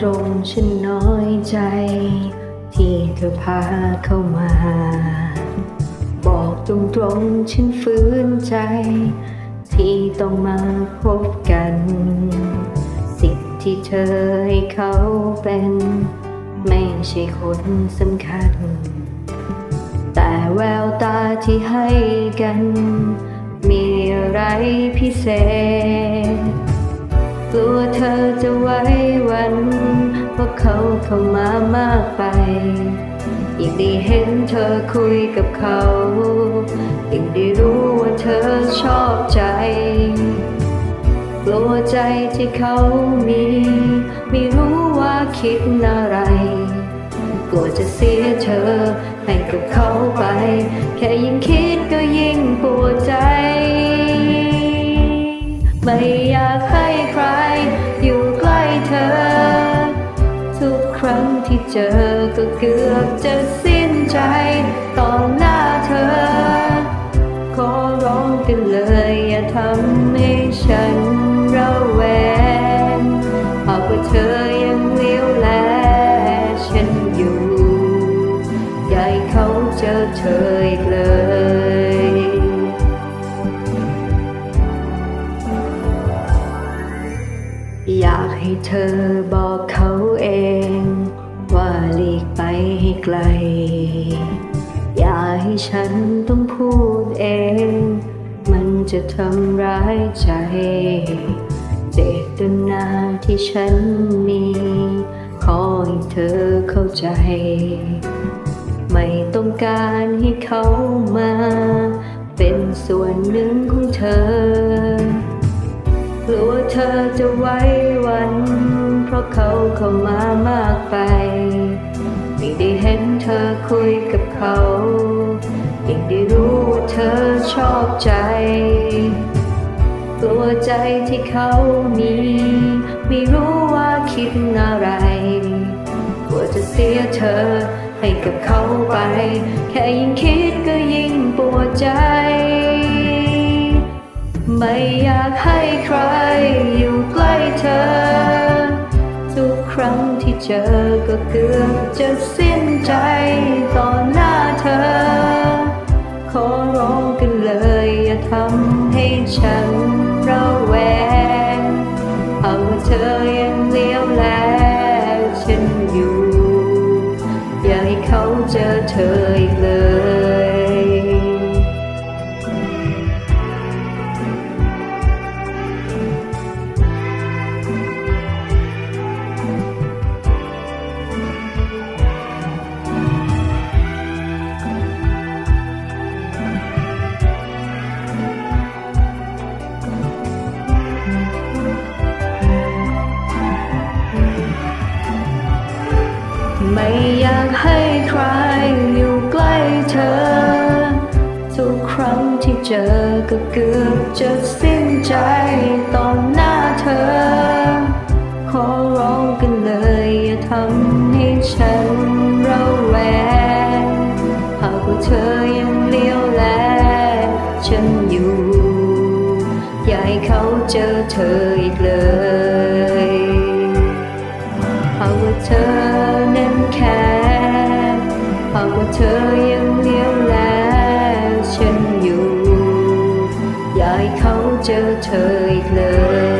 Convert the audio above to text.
ตรงๆฉันน้อยใจ ที่เธอพาเข้ามา บอกตรงๆฉันฝืนใจ ที่ต้องมาพบกัน สิ่งที่เธอให้เขาเป็น ไม่ใช่คนสำคัญ แต่แววตาที่ให้กัน มีอะไรพิเศษ เข้ามามากไป ยิ่งได้เห็นเธอคุยกับเขา ยิ่งได้รู้ว่าเธอชอบใจ กลัวใจที่เขามี ไม่รู้ว่าคิดอะไร กลัวจะเสียเธอให้กับเขาไป แค่ยิ่งคิด ครั้งที่เจอก็เกือบจะสิ้นใจต่อหน้าเธอ ขอร้องกันเลยอย่าทำให้ฉันระแวงหากว่าเธอยังเลี้ยวแลฉันอยู่ อยาให้เขาเจอเธออีกเลย อยากให้เธอบอกเขาเอง ว่าหลีกไปให้ไกล อย่าให้ฉันต้องพูดเอง มันจะทำร้ายใจ เจตนาที่ฉันมี ขอให้เธอเข้าใจ ไม่ต้องการให้เขามา เป็นส่วนหนึ่งของเธอ เธอจะไว้วัน เพราะเขาเข้ามามากไปไม่ได้เห็นเธอคุยกับเขา ยิ่งได้รู้ว่าเธอชอบใจ กลัวใจที่เขามี ไม่รู้ว่าคิดอะไรกลัวจะเสียเธอให้กับเขาไป แค่ยิ่งคิดก็ยิ่งปวดใจ ไม่อยากให้ใครอยู่ใกล้เธอ ทุกครั้งที่เจอก็เกือบจะสิ้นใจต่อหน้าเธอ ให้ใครอยู่ใกล้เธอ ทุกครั้งที่เจอก็เกือบจะสิ้นใจต่อหน้าเธอ ขอร้องกันเลยอย่าทำให้ฉันระแวงหากว่าเธอยังเลี้ยวแลฉันอยู่ อย่าให้เขาเจอเธออีกเลย เจอเธออีกเลย